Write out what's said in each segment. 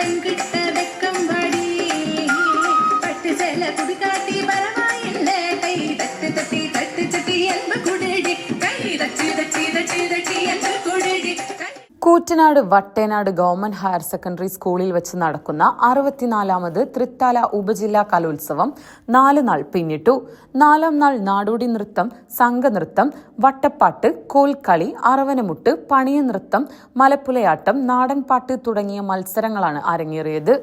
பெண்கிட்ட Koottanad Vattenad government higher secondary സ്കൂളിൽ വെച്ച് നടക്കുന്ന അറുപത്തിനാലാമത് തൃത്താല ഉപജില്ലാ കലോത്സവം നാല് നാൾ പിന്നിട്ടു. നാലാം നാൾ നാടോടി നൃത്തം സംഘനൃത്തം വട്ടപ്പാട്ട് കോൽക്കളി അറവനമുട്ട് പണിയ നൃത്തം മലപ്പുലയാട്ടം നാടൻപാട്ട് തുടങ്ങിയ മത്സരങ്ങളാണ് അരങ്ങേറിയത്.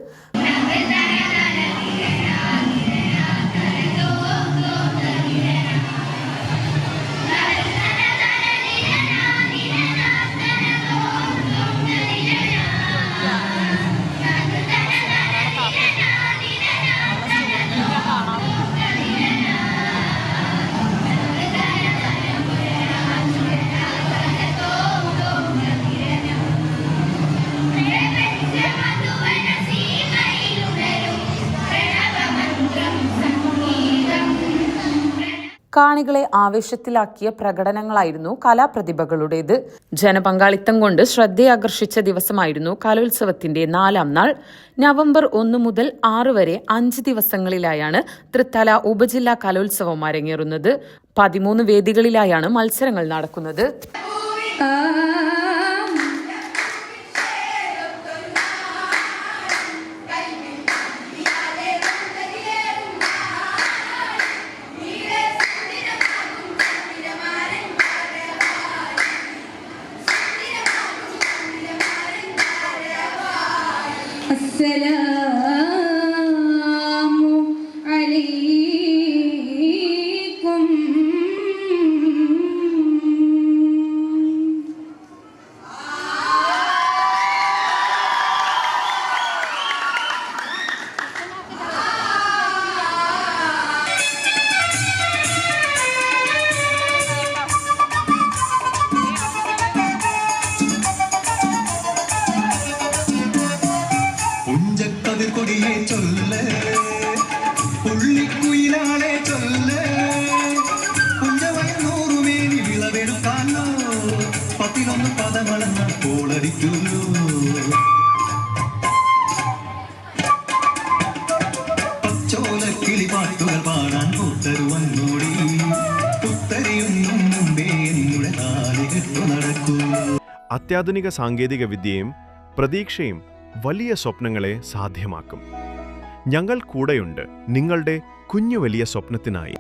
കാണികളെ ആവേശത്തിലാക്കിയ പ്രകടനങ്ങളായിരുന്നു കലാപ്രതിഭകളുടേത്. ജനപങ്കാളിത്തം കൊണ്ട് ശ്രദ്ധയാകർഷിച്ച ദിവസമായിരുന്നു കലോത്സവത്തിന്റെ നാലാം നാൾ. നവംബർ ഒന്ന് മുതൽ ആറ് വരെ അഞ്ച് ദിവസങ്ങളിലായാണ് തൃത്തല ഉപജില്ലാ കലോത്സവം അരങ്ങേറുന്നത്. പതിമൂന്ന് വേദികളിലായാണ് മത്സരങ്ങൾ നടക്കുന്നത്. السلام പുഞ്ചക്കതിർ കൊടിയെ ചൊല്ല് പുള്ളിക്കുയിലാളെ ചൊല്ല് പുഞ്ചവയൽ നൂറുമേനി വിളവെടുക്കാനോ പത്തിലൊന്ന് പദമളന്ന കോളടിക്കുന്നു പച്ചോല കിളിപാട്ടുകൾ പാടാൻ കാലികെട്ടു നടക്കൂ അത്യാധുനിക സാങ്കേതിക വിദ്യയും പ്രതീക്ഷയും വലിയ സ്വപ്നങ്ങളെ സാധ്യമാക്കും. ഞങ്ങൾ കൂടെയുണ്ട് നിങ്ങളുടെ കുഞ്ഞു വലിയ സ്വപ്നത്തിനായി.